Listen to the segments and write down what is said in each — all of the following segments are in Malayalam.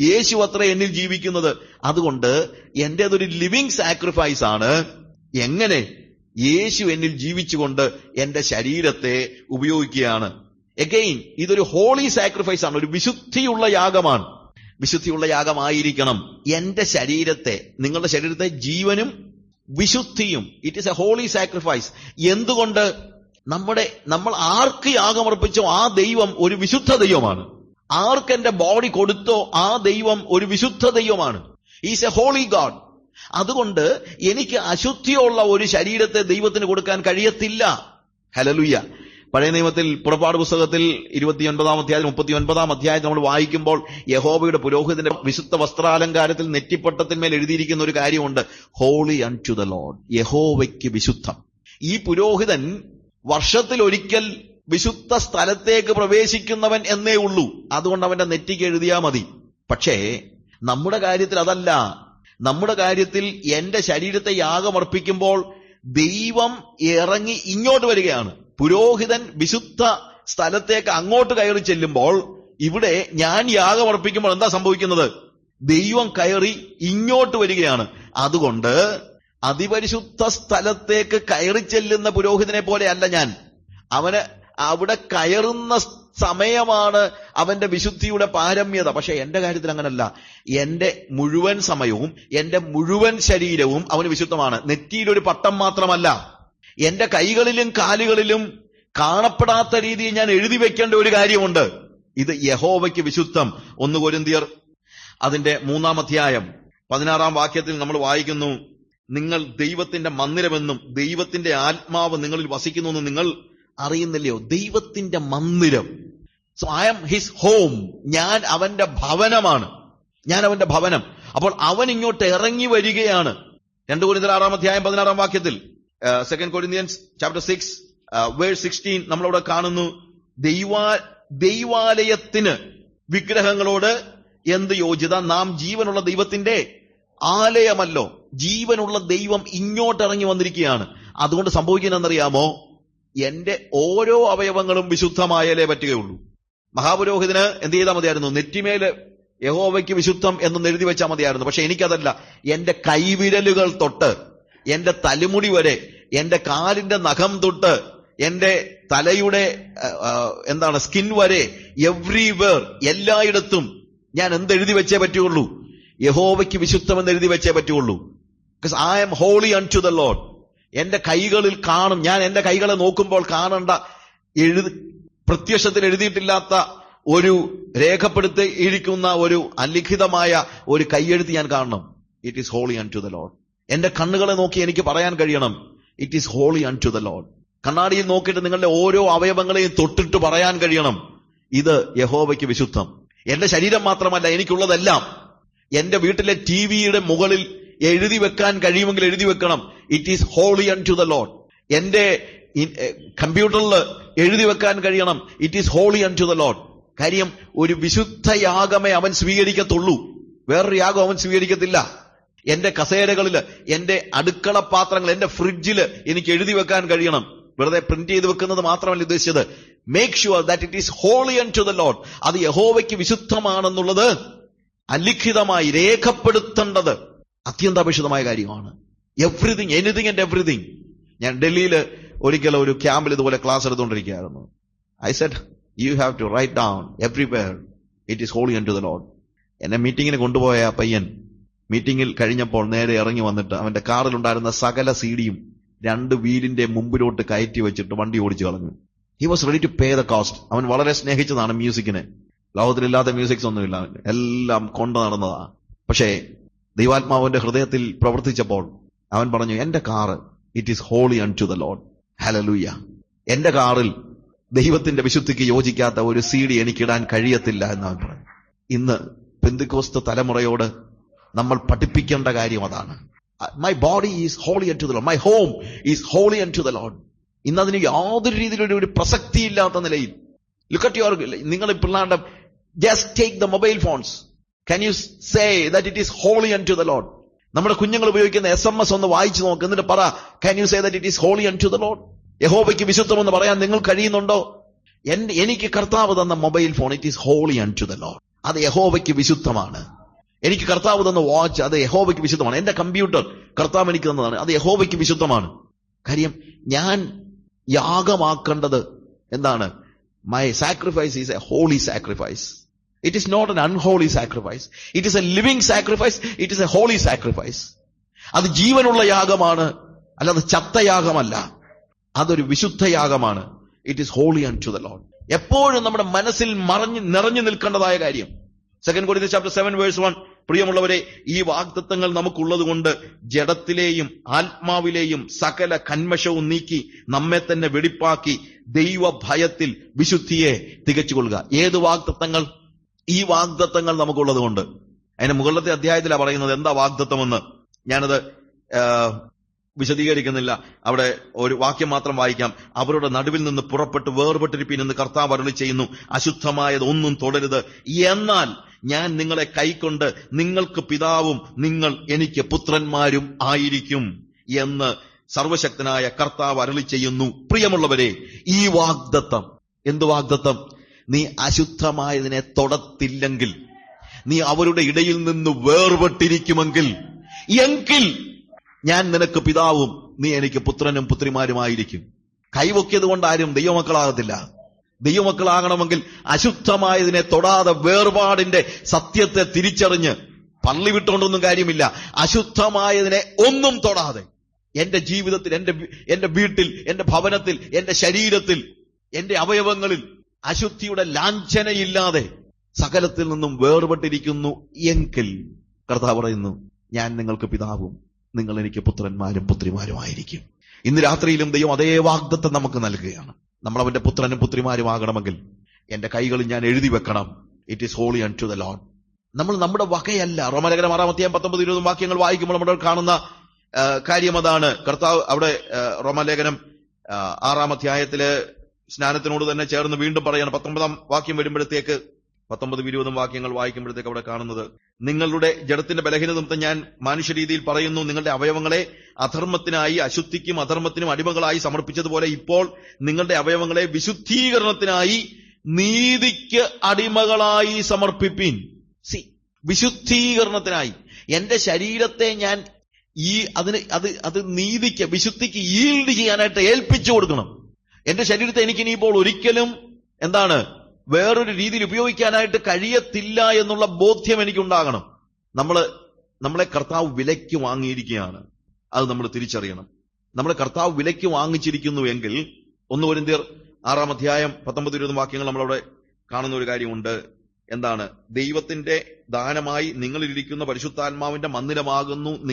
യേശു അത്ര എന്നിൽ ജീവിക്കുന്നത്. അതുകൊണ്ട് എന്റേതൊരു ലിവിങ് സാക്രിഫൈസ് ആണ് എങ്ങനെ യേശു എന്നിൽ ജീവിച്ചുകൊണ്ട് എന്റെ ശരീരത്തെ ഉപയോഗിക്കുകയാണ്. എഗെയിൻ ഇതൊരു ഹോളി സാക്രിഫൈസ് ആണ്. ഒരു വിശുദ്ധിയുള്ള യാഗമാണ്. വിശുദ്ധിയുള്ള യാഗമായിരിക്കണം. എന്റെ ശരീരത്തെ നിങ്ങളുടെ ശരീരത്തെ ജീവനും വിശുദ്ധിയും. It is a holy sacrifice എന്തുകൊണ്ട്? നമ്മുടെ നമ്മൾ ആർക്ക് യാഗമർപ്പിച്ചോ ആ ദൈവം ഒരു വിശുദ്ധ ദൈവമാണ്. ആർക്ക് എന്റെ ബോഡി കൊടുത്തോ ആ ദൈവം ഒരു വിശുദ്ധ ദൈവമാണ്. ഈസ് എ ഹോളി ഗാഡ് അതുകൊണ്ട് എനിക്ക് അശുദ്ധിയുള്ള ഒരു ശരീരത്തെ ദൈവത്തിന് കൊടുക്കാൻ കഴിയത്തില്ല. ഹലലുയ്യ പഴയ നിയമത്തിൽ പുറപ്പാട് പുസ്തകത്തിൽ ഇരുപത്തിയൊൻപതാം അധ്യായം മുപ്പത്തി ഒൻപതാം അധ്യായം നമ്മൾ വായിക്കുമ്പോൾ യഹോബയുടെ പുരോഹിതന്റെ വിശുദ്ധ വസ്ത്രാലങ്കാരത്തിൽ നെറ്റിപ്പട്ടത്തിന്മേൽ എഴുതിയിരിക്കുന്ന ഒരു കാര്യമുണ്ട്. Holy unto the load യഹോവയ്ക്ക് വിശുദ്ധം. ഈ പുരോഹിതൻ വർഷത്തിൽ ഒരിക്കൽ വിശുദ്ധ സ്ഥലത്തേക്ക് പ്രവേശിക്കുന്നവൻ എന്നേ ഉള്ളൂ. അതുകൊണ്ട് അവന്റെ നെറ്റിക്ക് എഴുതിയാ മതി. പക്ഷേ നമ്മുടെ കാര്യത്തിൽ അതല്ല. നമ്മുടെ കാര്യത്തിൽ എന്റെ ശരീരത്തെ യാഗമർപ്പിക്കുമ്പോൾ ദൈവം ഇറങ്ങി ഇങ്ങോട്ട് വരികയാണ്. പുരോഹിതൻ വിശുദ്ധ സ്ഥലത്തേക്ക് അങ്ങോട്ട് കയറി ചെല്ലുമ്പോൾ ഇവിടെ ഞാൻ യാഗമർപ്പിക്കുമ്പോൾ എന്താ സംഭവിക്കുന്നത്? ദൈവം കയറി ഇങ്ങോട്ട് വരികയാണ്. അതുകൊണ്ട് അതിപരിശുദ്ധ സ്ഥലത്തേക്ക് കയറി ചെല്ലുന്ന പുരോഹിതനെ പോലെയല്ല ഞാൻ. അവന് അവിടെ കയറുന്ന സമയമാണ് അവന്റെ വിശുദ്ധിയുടെ പാരമ്യത. പക്ഷെ എന്റെ കാര്യത്തിൽ അങ്ങനല്ല. എന്റെ മുഴുവൻ സമയവും എന്റെ മുഴുവൻ ശരീരവും അവന് വിശുദ്ധമാണ്. നെറ്റിയിലൊരു പട്ടം മാത്രമല്ല. എന്റെ കൈകളിലും കാലുകളിലും കാണപ്പെടാത്ത രീതിയിൽ ഞാൻ എഴുതി വെക്കേണ്ട ഒരു കാര്യമുണ്ട്. ഇത് യഹോവയ്ക്ക് വിശുദ്ധം. ഒന്ന് കൊരിന്തിയർ അതിന്റെ മൂന്നാം അധ്യായം പതിനാറാം വാക്യത്തിൽ നമ്മൾ വായിക്കുന്നു നിങ്ങൾ ദൈവത്തിന്റെ മന്ദിരമെന്നും ദൈവത്തിന്റെ ആത്മാവ് നിങ്ങളിൽ വസിക്കുന്നു നിങ്ങൾ അറിയുന്നില്ലയോ? ദൈവത്തിന്റെ മന്ദിരം. So I am his home ഞാൻ അവന്റെ ഭവനമാണ്. ഞാൻ അവന്റെ ഭവനം. അപ്പോൾ അവൻ ഇങ്ങോട്ട് ഇറങ്ങി വരികയാണ്. രണ്ടു കുരിന്തർ ആറാം അധ്യായം പതിനാറാം വാക്യത്തിൽ second Corinthians chapter six verse sixteen നമ്മളവിടെ കാണുന്നു. ദൈവാ ദൈവാലയത്തിന് വിഗ്രഹങ്ങളോട് എന്ത് യോജിത? നാം ജീവനുള്ള ദൈവത്തിന്റെ ആലയമല്ലോ. ജീവനുള്ള ദൈവം ഇങ്ങോട്ട് ഇറങ്ങി വന്നിരിക്കുകയാണ്. അതുകൊണ്ട് സംഭവിക്കുന്നതെന്നറിയാമോ എന്റെ ഓരോ അവയവങ്ങളും വിശുദ്ധമായാലേ പറ്റുകയുള്ളൂ. മഹാപുരോഹിതന് എന്ത് ചെയ്താൽ മതിയായിരുന്നു? നെറ്റിമേൽ യഹോവയ്ക്ക് വിശുദ്ധം എന്ന് എഴുതി വെച്ചാൽ മതിയായിരുന്നു. പക്ഷെ എനിക്കതല്ല. എന്റെ കൈവിരലുകൾ തൊട്ട് എന്റെ തലമുടി വരെ എന്റെ കാലിന്റെ നഖം തൊട്ട് എന്റെ തലയുടെ എന്താണ് സ്കിൻ വരെ എവ്രിവേർ എല്ലായിടത്തും ഞാൻ എന്തെഴുതി വെച്ചേ പറ്റുള്ളൂ യഹോവയ്ക്ക് വിശുദ്ധം എന്ന് എഴുതി വെച്ചേ പറ്റുള്ളൂ because I am holy unto the Lord എന്റെ കൈകളിൽ കാണും. ഞാൻ എന്റെ കൈകളെ നോക്കുമ്പോൾ കാണേണ്ട എഴുതി പ്രത്യക്ഷത്തിൽ എഴുതിയിട്ടില്ലാത്ത ഒരു രേഖപ്പെടുത്തി ഇരിക്കുന്ന ഒരു അലിഖിതമായ ഒരു കൈയെഴുത്ത് ഞാൻ കാണണം. It is holy unto the Lord എന്റെ കണ്ണുകളെ നോക്കി എനിക്ക് പറയാൻ കഴിയണം. It is holy unto the Lord കണ്ണാടിയിൽ നോക്കിയിട്ട് നിങ്ങളുടെ ഓരോ അവയവങ്ങളെയും തൊട്ടിട്ട് പറയാൻ കഴിയണം. ഇത് യഹോവയ്ക്ക് വിശുദ്ധം. എന്റെ ശരീരം മാത്രമല്ല എനിക്കുള്ളതെല്ലാം. എന്റെ വീട്ടിലെ ടി വിയുടെ മുകളിൽ എഴുതി വെക്കാൻ കഴിയുമെങ്കിൽ എഴുതി വെക്കണം. It is holy unto the Lord എന്റെ കമ്പ്യൂട്ടറിൽ എഴുതി വെക്കാൻ കഴിയണം. It is holy unto the Lord കാര്യം ഒരു വിശുദ്ധ യാഗമേ അവൻ സ്വീകരിക്കത്തുള്ളൂ. വേറൊരു യാഗം അവൻ സ്വീകരിക്കത്തില്ല. എന്റെ കസേരകളിൽ എന്റെ അടുക്കള പാത്രങ്ങൾ എന്റെ ഫ്രിഡ്ജിൽ എനിക്ക് എഴുതി വെക്കാൻ കഴിയണം. വെറുതെ പ്രിന്റ് ചെയ്ത് വെക്കുന്നത് മാത്രമല്ല ഉദ്ദേശിച്ചത്. Make sure that it is holy unto the Lord അത് യഹോവയ്ക്ക് വിശുദ്ധമാണെന്നുള്ളത് അലിഖിതമായി രേഖപ്പെടുത്തേണ്ടത്. അത്യന്താപേക്ഷിതമായ കാര്യമാണ്. എവ്രിതിങ് എനിതിങ് ആൻഡ് എവ്രിതിങ് ഞാൻ ഡൽഹിയിൽ ഒരിക്കൽ ഒരു ക്യാമ്പിൽ ഇതുപോലെ class എടുത്തുകൊണ്ടിരിക്കുകയായിരുന്നു. I said you have to write down everywhere it is holy to the Lord എന്നെ മീറ്റിങ്ങിന് കൊണ്ടുപോയ ആ പയ്യൻ മീറ്റിംഗിൽ കഴിഞ്ഞപ്പോൾ നേരെ ഇറങ്ങി വന്നിട്ട് അവന്റെ കാറിലുണ്ടായിരുന്ന സകല സീഡിയും രണ്ട് വീലിന്റെ മുമ്പിലോട്ട് കയറ്റി വെച്ചിട്ട് വണ്ടി ഓടിച്ചു കളഞ്ഞു. He was ready to pay the cost അവൻ വളരെ സ്നേഹിച്ചതാണ് മ്യൂസിക്കിനെ. ലോകത്തിലില്ലാത്ത മ്യൂസിക്സ് ഒന്നുമില്ല. എല്ലാം കൊണ്ടു നടന്നതാ. പക്ഷേ ദൈവാത്മാവിന്റെ ഹൃദയത്തിൽ പ്രവർത്തിച്ചപ്പോൾ അവൻ പറഞ്ഞു എന്റെ car it is holy unto the Lord hallelujah എന്റെ കാറിൽ ദൈവത്തിന്റെ വിശുദ്ധിക്ക് യോജിക്കാത്ത ഒരു സി ഡി എനിക്കിടാൻ കഴിയത്തില്ല എന്ന് അവൻ പറഞ്ഞു. ഇന്ന് പെന്തിക്കോസ്ത തലമുറയോട് നമ്മൾ പഠിപ്പിക്കേണ്ട കാര്യം അതാണ്. My body is holy unto the Lord my home is holy unto the Lord ഇന്ന് അതിന് യാതൊരു രീതിയിലൊരു ഒരു പ്രസക്തി ഇല്ലാത്ത നിലയിൽ ലുക്കറ്റ് യുവർ നിങ്ങൾ പിള്ളേരുടെ just take the mobile phones can you say that it is holy unto the Lord നമ്മുടെ കുഞ്ഞുങ്ങൾ ഉപയോഗിക്കുന്ന എസ് എം എസ് ഒന്ന് വായിച്ചു നോക്ക്. എന്നിട്ട് പറ can you say that it is holy unto the Lord യഹോബയ്ക്ക് വിശുദ്ധമെന്ന് പറയാൻ നിങ്ങൾ കഴിയുന്നുണ്ടോ? എനിക്ക് കർത്താവ് തന്ന mobile phone it is holy unto the Lord അത് യഹോബയ്ക്ക് വിശുദ്ധമാണ്. എനിക്ക് കർത്താവ് തന്ന വാച്ച് അത് യഹോബയ്ക്ക് വിശുദ്ധമാണ്. എന്റെ കമ്പ്യൂട്ടർ കർത്താവ് എനിക്ക് തന്നതാണ്. അത് യഹോബയ്ക്ക് വിശുദ്ധമാണ്. കാര്യം ഞാൻ യാഗമാക്കേണ്ടത് എന്താണ്? My sacrifice is a holy sacrifice it is not an unholy sacrifice. It is a living sacrifice. It is a holy sacrifice. അത് ജീവനുള്ള യാഗമാണ്. അല്ലാതെ ചത്തയാഗമല്ല അതൊരു വിശുദ്ധ യാഗമാണ്. It is holy unto the Lord എപ്പോഴും നമ്മുടെ മനസ്സിൽ മറഞ്ഞ് നിറഞ്ഞു നിൽക്കേണ്ടതായ കാര്യം. സെക്കൻഡ് കോടി ചാപ്റ്റർ സെവൻ വേഴ്സ് വൺ പ്രിയമുള്ളവരെ ഈ വാഗ്ദത്തങ്ങൾ നമുക്കുള്ളത് കൊണ്ട് ജഡത്തിലെയും ആത്മാവിലെയും സകല കന്മഷവും നീക്കി നമ്മെ തന്നെ വെടിപ്പാക്കി ദൈവ ഭയത്തിൽ വിശുദ്ധിയെ തികച്ചുകൊള്ളുക. ഏത് വാഗ്ദത്തങ്ങൾ? ഈ വാഗ്ദത്തങ്ങൾ നമുക്കുള്ളത് കൊണ്ട് അതിന് മുകളിലത്തെ അധ്യായത്തിലാണ് പറയുന്നത് എന്താ വാഗ്ദത്വമെന്ന് ഞാനത് വിശദീകരിക്കുന്നില്ല. അവിടെ ഒരു വാക്യം മാത്രം വായിക്കാം. അവരുടെ നടുവിൽ നിന്ന് പുറപ്പെട്ട് വേർപെട്ടിരിപ്പിൻ കർത്താവ് അരുളി ചെയ്യുന്നു. അശുദ്ധമായത് ഒന്നും തുടരുത്. എന്നാൽ ഞാൻ നിങ്ങളെ കൈക്കൊണ്ട് നിങ്ങൾക്ക് പിതാവും നിങ്ങൾ എനിക്ക് പുത്രന്മാരും ആയിരിക്കും എന്ന് സർവശക്തനായ കർത്താവ് അരുളി ചെയ്യുന്നു. പ്രിയമുള്ളവരെ ഈ വാഗ്ദത്തം. എന്ത് വാഗ്ദത്തം? നീ അശുദ്ധമായതിനെ തൊടത്തില്ലെങ്കിൽ നീ അവരുടെ ഇടയിൽ നിന്ന് വേർപെട്ടിരിക്കുമെങ്കിൽ എങ്കിൽ ഞാൻ നിനക്ക് പിതാവും നീ എനിക്ക് പുത്രനും പുത്രിമാരുമായിരിക്കും. കൈവൊക്കിയത് കൊണ്ട് ആരും ദൈവമക്കളാകത്തില്ല. ദൈവമക്കളാകണമെങ്കിൽ അശുദ്ധമായതിനെ തൊടാതെ വേർപാടിന്റെ സത്യത്തെ തിരിച്ചറിഞ്ഞ് പള്ളി വിട്ടുകൊണ്ടൊന്നും കാര്യമില്ല. അശുദ്ധമായതിനെ ഒന്നും തൊടാതെ എന്റെ ജീവിതത്തിൽ എന്റെ എന്റെ വീട്ടിൽ എന്റെ ഭവനത്തിൽ എന്റെ ശരീരത്തിൽ എന്റെ അവയവങ്ങളിൽ അശുദ്ധിയുടെ ലാഞ്ചനയില്ലാതെ സകലത്തിൽ നിന്നും വേർപെട്ടിരിക്കുന്നു എങ്കിൽ കർത്താവ് പറയുന്നു ഞാൻ നിങ്ങൾക്ക് പിതാവും നിങ്ങൾ എനിക്ക് പുത്രന്മാരും പുത്രിമാരുമായിരിക്കും ഇന്ന് രാത്രിയിലും ദൈവം അതേ വാഗ്ദത്തം നമുക്ക് നൽകുകയാണ്. നമ്മൾ അവന്റെ പുത്രനും പുത്രിമാരുമാകണമെങ്കിൽ എന്റെ കൈകളിൽ ഞാൻ എഴുതി വെക്കണം. It is holy unto the Lord നമ്മൾ നമ്മുടെ വകയല്ല. റോമലേഖനം ആറാമത്തെയും പത്തൊമ്പത് ഇരുപതും വാക്യങ്ങൾ വായിക്കുമ്പോൾ നമ്മൾ കാണുന്ന കാര്യം അതാണ്. കർത്താവ് അവിടെ റോമലേഖനം ആ, ആറാം അധ്യായത്തിൽ സ്നാനത്തിനോട് തന്നെ ചേർന്ന് വീണ്ടും പറയാണ്. പത്തൊമ്പതാം വാക്യം വരുമ്പോഴത്തേക്ക് പത്തൊമ്പതും ഇരുപതും വാക്യങ്ങൾ വായിക്കുമ്പോഴത്തേക്ക് അവിടെ കാണുന്നത് നിങ്ങളുടെ ജഡത്തിന്റെ ബലഹീനത നിമിത്തം ഞാൻ മനുഷ്യരീതിയിൽ പറയുന്നു നിങ്ങളുടെ അവയവങ്ങളെ അധർമ്മത്തിനായി അശുദ്ധിക്കും അധർമ്മത്തിനും അടിമകളായി സമർപ്പിച്ചതുപോലെ ഇപ്പോൾ നിങ്ങളുടെ അവയവങ്ങളെ വിശുദ്ധീകരണത്തിനായി നീതിക്ക് അടിമകളായി സമർപ്പിപ്പിൻ. സി വിശുദ്ധീകരണത്തിനായി. എന്റെ ശരീരത്തെ ഞാൻ ഈ അതിന് അത് അത് നീതിക്ക് വിശുദ്ധിക്ക് ഈൽഡ് ചെയ്യാനായിട്ട് ഏൽപ്പിച്ചു കൊടുക്കണം. എന്റെ ശരീരത്തെ എനിക്ക് ഇനിയിപ്പോൾ ഒരിക്കലും എന്താണ് വേറൊരു രീതിയിൽ ഉപയോഗിക്കാനായിട്ട് കഴിയത്തില്ല എന്നുള്ള ബോധ്യം എനിക്കുണ്ടാകണം. നമ്മൾ നമ്മളെ കർത്താവ് വിലയ്ക്ക് വാങ്ങിയിരിക്കുകയാണ്. അത് നമ്മൾ തിരിച്ചറിയണം. നമ്മളെ കർത്താവ് വിലയ്ക്ക് വാങ്ങിച്ചിരിക്കുന്നു എങ്കിൽ ഒന്ന് പൊരിന്തിയർ ആറാം അധ്യായം പത്തൊമ്പത് ഇരുപത് വാക്യങ്ങൾ നമ്മളവിടെ കാണുന്ന ഒരു കാര്യമുണ്ട്. എന്താണ്? ദൈവത്തിന്റെ ദാനമായി നിങ്ങളിലിരിക്കുന്ന പരിശുദ്ധാത്മാവിന്റെ മന്ദിരമാകുന്നു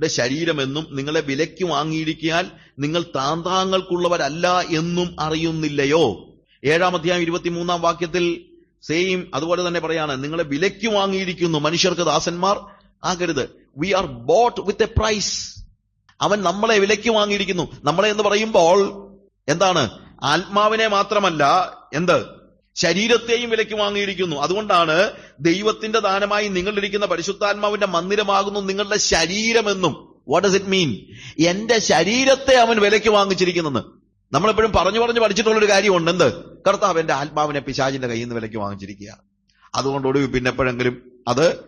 നിങ്ങളുടെ ശരീരമെന്നും നിങ്ങളെ വിലയ്ക്ക് വാങ്ങിയിരിക്കാൻ നിങ്ങൾ താന്താങ്ങൾക്കുള്ളവരല്ല എന്നും അറിയുന്നില്ലയോ? ഏഴാം അധ്യായം ഇരുപത്തിമൂന്നാം വാക്യത്തിൽ സെയിം അതുപോലെ തന്നെ പറയാണ്. നിങ്ങളെ വിലയ്ക്ക് വാങ്ങിയിരിക്കുന്നു മനുഷ്യർക്ക് ദാസന്മാർ. ആകരുത്. We are bought with a price അവൻ നമ്മളെ വിലയ്ക്ക് വാങ്ങിയിരിക്കുന്നു. നമ്മളെ എന്ന് പറയുമ്പോൾ എന്താണ്? ആത്മാവിനെ മാത്രമല്ല. എന്ത്? ശരീരത്തെയും വിലയ്ക്ക് വാങ്ങിയിരിക്കുന്നു. അതുകൊണ്ടാണ് ദൈവത്തിന്റെ ദാനമായി നിങ്ങളിരിക്കുന്ന പരിശുദ്ധാത്മാവിന്റെ മന്ദിരമാകുന്നു നിങ്ങളുടെ ശരീരമെന്നും വാട്ട് ഡസ് ഇറ്റ് മീൻ എന്റെ ശരീരത്തെ അവൻ വിലയ്ക്ക് വാങ്ങിച്ചിരിക്കുന്നെന്ന്. നമ്മളെപ്പോഴും പറഞ്ഞു പറഞ്ഞു പഠിച്ചിട്ടുള്ള ഒരു കാര്യമുണ്ട്. എന്ത്? കർത്താവ് എന്റെ ആത്മാവിനെ പിശാചിന്റെ കയ്യിൽ നിന്ന് വിലയ്ക്ക് വാങ്ങിച്ചിരിക്കുക അതുകൊണ്ട് ഒടുവിൽ പിന്നെ എപ്പോഴെങ്കിലും അത്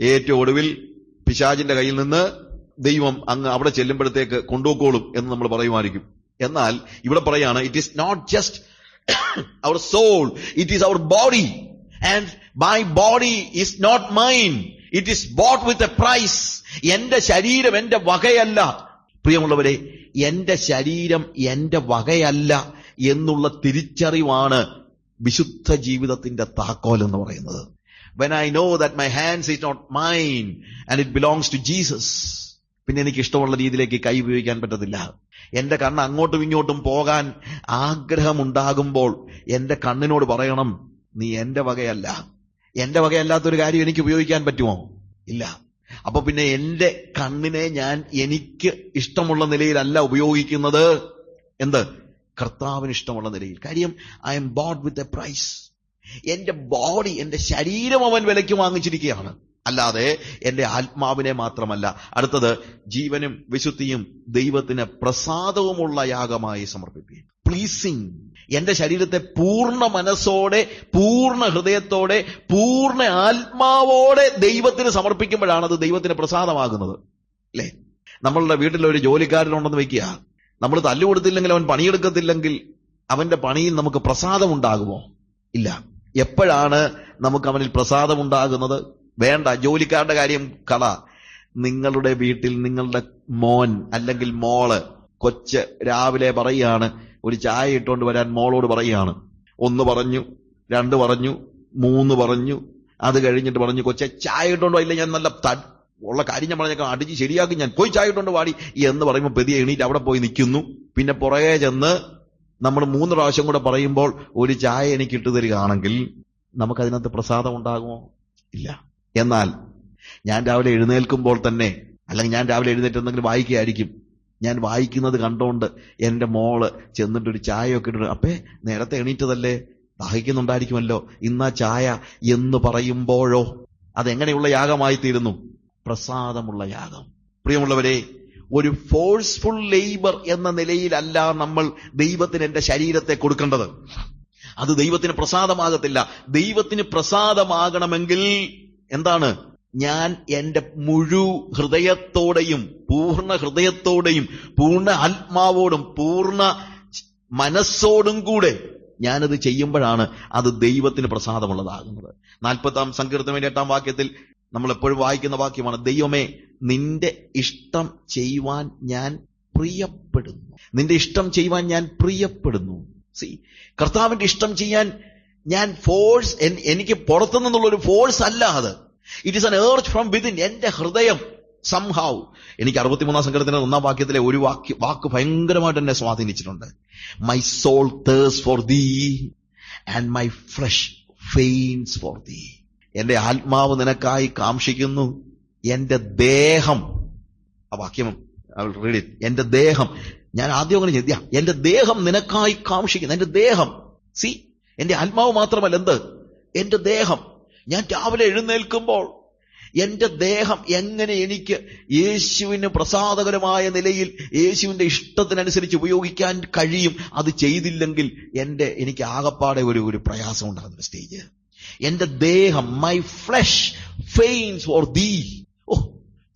ഏറ്റവും ഒടുവിൽ പിശാചിന്റെ കയ്യിൽ നിന്ന് ദൈവം അങ്ങ് അവിടെ ചെല്ലുമ്പോഴത്തേക്ക് കൊണ്ടുപോക്കോളും എന്ന് നമ്മൾ പറയുമായിരിക്കും. എന്നാൽ ഇവിടെ പറയാണ് it is not just our soul it is our body and my body is not mine it is bought with a price എന്റെ ശരീരം എന്റെ വകയല്ല പ്രിയമുള്ളവരെ എന്റെ ശരീരം എന്റെ വകയല്ല എന്നുള്ള തിരിച്ചറിവാണ് വിശുദ്ധ ജീവിതത്തിന്റെ താക്കോൽ എന്ന് പറയുന്നത് when I know that my hands is not mine and it belongs to Jesus പിന്നെ എനിക്ക് ഇഷ്ടമുള്ള രീതിയിലേക്ക് കൈ ഉപയോഗിക്കാൻ പറ്റത്തില്ല. എന്റെ കണ്ണ് അങ്ങോട്ടും ഇങ്ങോട്ടും പോകാൻ ആഗ്രഹമുണ്ടാകുമ്പോൾ എന്റെ കണ്ണിനോട് പറയണം നീ എന്റെ വകയല്ല. എന്റെ വകയല്ലാത്തൊരു കാര്യം എനിക്ക് ഉപയോഗിക്കാൻ പറ്റുമോ? ഇല്ല. അപ്പൊ പിന്നെ എന്റെ കണ്ണിനെ ഞാൻ എനിക്ക് ഇഷ്ടമുള്ള നിലയിലല്ല ഉപയോഗിക്കുന്നത്. എന്ത്? കർത്താവിന് ഇഷ്ടമുള്ള നിലയിൽ. കാര്യം I am bought with a price എന്റെ ബോഡി എന്റെ ശരീരം അവൻ വിലയ്ക്ക് വാങ്ങിച്ചിരിക്കുകയാണ്. അല്ലാതെ എന്റെ ആത്മാവിനെ മാത്രമല്ല. അടുത്തത് ജീവനും വിശുദ്ധിയും ദൈവത്തിന് പ്രസാദവുമുള്ള യാഗമായി സമർപ്പിക്കുക പ്ലീസിങ് എന്റെ ശരീരത്തെ പൂർണ മനസ്സോടെ പൂർണ ഹൃദയത്തോടെ പൂർണ ആത്മാവോടെ ദൈവത്തിന് സമർപ്പിക്കുമ്പോഴാണ് അത് ദൈവത്തിന് പ്രസാദമാകുന്നത്. അല്ലേ നമ്മളുടെ വീട്ടിൽ ഒരു ജോലിക്കാരനുണ്ടെന്ന് വെക്കുക നമ്മൾ തല്ലുകൊടുത്തില്ലെങ്കിൽ അവൻ പണിയെടുക്കത്തില്ലെങ്കിൽ അവന്റെ പണിയിൽ നമുക്ക് പ്രസാദം ഉണ്ടാകുമോ ഇല്ല. എപ്പോഴാണ് നമുക്ക് അവനിൽ പ്രസാദം ഉണ്ടാകുന്നത് വേണ്ട ജോലിക്കാരുടെ കാര്യം കള. നിങ്ങളുടെ വീട്ടിൽ നിങ്ങളുടെ മോൻ അല്ലെങ്കിൽ മോൾ കൊച്ച് രാവിലെ പറയുകയാണ് ഒരു ചായ ഇട്ടുകൊണ്ട് വരാൻ മോളോട് പറയുകയാണ്. ഒന്ന് പറഞ്ഞു രണ്ട് പറഞ്ഞു മൂന്ന് പറഞ്ഞു അത് കഴിഞ്ഞിട്ട് പറഞ്ഞു കൊച്ചെ ചായ ഇട്ടുകൊണ്ട് ഇല്ല ഞാൻ നല്ല ഉള്ള കാര്യം ഞാൻ പറഞ്ഞേക്കാം അടിച്ച് ശരിയാക്കി ഞാൻ. പോയി ചായ ഇട്ടുകൊണ്ട് വാടി എന്ന് പറയുമ്പോൾ പെതിയെ എണീറ്റ് അവിടെ പോയി നിൽക്കുന്നു. പിന്നെ പുറകെ ചെന്ന് നമ്മൾ മൂന്ന് പ്രാവശ്യം കൂടെ പറയുമ്പോൾ ഒരു ചായ എനിക്ക് ഇട്ടു തരികയാണെങ്കിൽ നമുക്കതിനകത്ത് പ്രസാദം ഉണ്ടാകുമോ? ഇല്ല. എന്നാൽ ഞാൻ രാവിലെ എഴുന്നേൽക്കുമ്പോൾ തന്നെ അല്ലെങ്കിൽ ഞാൻ രാവിലെ എഴുന്നേറ്റ് എന്തെങ്കിലും വായിക്കുകയായിരിക്കും. ഞാൻ വായിക്കുന്നത് കണ്ടോണ്ട് എന്റെ മോൾ ചെന്നിട്ട് ഒരു ചായയൊക്കെ ഇട്ടിട്ട് അപ്പേ നേരത്തെ എണീറ്റതല്ലേ? ദാഹിക്കുന്നുണ്ടായിരിക്കുമല്ലോ. ഇന്നാ ചായ എന്ന് പറയുമ്പോഴോ? അതെങ്ങനെയുള്ള യാഗമായി തീരുന്നു പ്രസാദമുള്ള യാഗം. പ്രിയമുള്ളവരെ ഒരു ഫോഴ്സ്ഫുൾ ലേബർ എന്ന നിലയിലല്ല നമ്മൾ ദൈവത്തിന് എന്റെ ശരീരത്തെ കൊടുക്കേണ്ടത്. അത് ദൈവത്തിന് പ്രസാദമാകത്തില്ല. ദൈവത്തിന് പ്രസാദമാകണമെങ്കിൽ എന്താണ്? ഞാൻ എന്റെ മുഴു ഹൃദയത്തോടെയും പൂർണ ഹൃദയത്തോടെയും പൂർണ ആത്മാവോടും പൂർണ മനസ്സോടും കൂടെ ഞാനത് ചെയ്യുമ്പോഴാണ് അത് ദൈവത്തിന് പ്രസാദമുള്ളതാകുന്നത്. നാൽപ്പത്താം സങ്കീർത്തനം എട്ടാം വാക്യത്തിൽ നമ്മൾ എപ്പോഴും വായിക്കുന്ന വാക്യമാണ് ദൈവമേ നിന്റെ ഇഷ്ടം ചെയ്യുവാൻ ഞാൻ പ്രിയപ്പെടുന്നു. നിന്റെ ഇഷ്ടം ചെയ്യുവാൻ ഞാൻ പ്രിയപ്പെടുന്നു. സി കർത്താവിന്റെ ഇഷ്ടം ചെയ്യാൻ ഞാൻ ഫോഴ്സ് എനിക്ക് പുറത്തു നിന്നുള്ള ഒരു ഫോഴ്സ് അല്ല അത്. It is an ഏർച്ച് from within എന്റെ ഹൃദയം സംഹാവ് എനിക്ക് അറുപത്തിമൂന്നാം സംഘടനത്തിന്റെ ഒന്നാം വാക്യത്തിലെ ഒരു വാക്യ വാക്ക് ഭയങ്കരമായിട്ട് എന്നെ സ്വാധീനിച്ചിട്ടുണ്ട്. My soul thirsts for thee and my flesh faints for thee എന്റെ ആത്മാവ് നിനക്കായി കാംക്ഷിക്കുന്നു. എന്റെ ദേഹം ആ വാക്യം റീഡ് ഇറ്റ് എന്റെ ദേഹം ഞാൻ ആദ്യം അങ്ങനെ ചെയ്യാം എന്റെ ദേഹം നിനക്കായി കാംക്ഷിക്കുന്നു. എന്റെ ദേഹം. സി എന്റെ ആത്മാവ് മാത്രമല്ല എന്ത്? എന്റെ ദേഹം. ഞാൻ രാവിലെ എഴുന്നേൽക്കുമ്പോൾ എന്റെ ദേഹം എങ്ങനെ എനിക്ക് യേശുവിന് പ്രസാദകരമായ നിലയിൽ യേശുവിന്റെ ഇഷ്ടത്തിനനുസരിച്ച് ഉപയോഗിക്കാൻ കഴിയും അത് ചെയ്തില്ലെങ്കിൽ എന്റെ എനിക്ക് ആകപ്പാടെ ഒരു ഒരു പ്രയാസം ഉണ്ടാകുന്ന സ്റ്റേജ് എന്റെ ദേഹം മൈ ഫ്ലഷ് ഫെയിൻസ് ഫോർ ദീ ഓ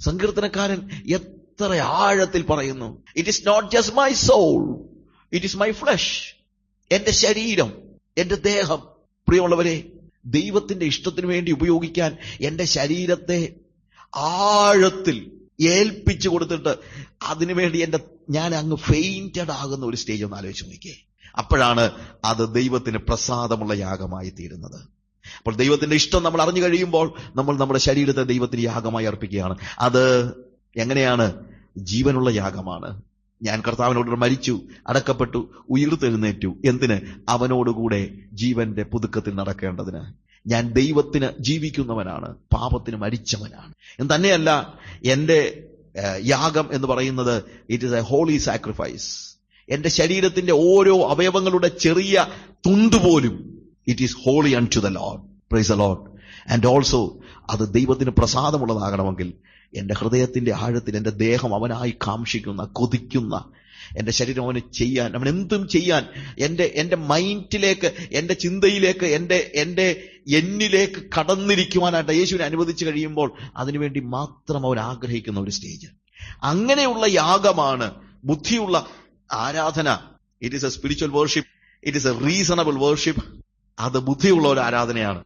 സങ്കീർത്തനക്കാരൻ എത്ര ആഴത്തിൽ പറയുന്നു. It is not just my soul it is my flesh എന്റെ ശരീരം എന്റെ ദേഹം. പ്രിയമുള്ളവരെ ദൈവത്തിന്റെ ഇഷ്ടത്തിന് വേണ്ടി ഉപയോഗിക്കാൻ എന്റെ ശരീരത്തെ ആഴത്തിൽ ഏൽപ്പിച്ചു കൊടുത്തിട്ട് അതിനുവേണ്ടി എന്റെ ഞാൻ അങ്ങ് ഫെയിന്റഡ് ആകുന്ന ഒരു സ്റ്റേജ് ഒന്ന് ആലോചിച്ച് നോക്കിയേ. അപ്പോഴാണ് അത് ദൈവത്തിന് പ്രസാദമുള്ള യാഗമായി തീരുന്നത്. അപ്പോൾ ദൈവത്തിന്റെ ഇഷ്ടം നമ്മൾ അറിഞ്ഞു കഴിയുമ്പോൾ നമ്മൾ നമ്മുടെ ശരീരത്തെ ദൈവത്തിന് യാഗമായി അർപ്പിക്കുകയാണ്. അത് എങ്ങനെയാണ്? ജീവനുള്ള യാഗമാണ്. ഞാൻ കർത്താവിനോട് മരിച്ചു അടക്കപ്പെട്ടു ഉയർത്തെഴുന്നേറ്റു. എന്തിന്? അവനോടുകൂടെ ജീവന്റെ പുതുക്കത്തിൽ നടക്കേണ്ടതിന്. ഞാൻ ദൈവത്തിന് ജീവിക്കുന്നവനാണ് പാപത്തിന് മരിച്ചവനാണ്. എന്ന് തന്നെയല്ല എന്റെ യാഗം എന്ന് പറയുന്നത് it is a holy sacrifice എന്റെ ശരീരത്തിന്റെ ഓരോ അവയവങ്ങളുടെ ചെറിയ തുണ്ടുപോലും it is holy unto the Lord praise the Lord and also അത് ദൈവത്തിന് പ്രസാദമുള്ളതാകണമെങ്കിൽ എന്റെ ഹൃദയത്തിന്റെ ആഴത്തിൽ എന്റെ ദേഹം അവനായി കാംക്ഷിക്കുന്ന കൊതിക്കുന്ന എന്റെ ശരീരം അവന് ചെയ്യാൻ അവൻ എന്തും ചെയ്യാൻ എന്റെ എന്റെ മൈൻഡിലേക്ക് എന്റെ ചിന്തയിലേക്ക് എന്റെ എന്റെ എന്നിലേക്ക് കടന്നിരിക്കുവാനായിട്ട് യേശുവിനെ അനുവദിച്ചു കഴിയുമ്പോൾ അതിനുവേണ്ടി മാത്രം അവൻ ആഗ്രഹിക്കുന്ന ഒരു സ്റ്റേജ് അങ്ങനെയുള്ള യാഗമാണ് ബുദ്ധിയുള്ള ആരാധന. It is a spiritual worship it is a reasonable worship അത് ബുദ്ധിയുള്ള ഒരു ആരാധനയാണ്.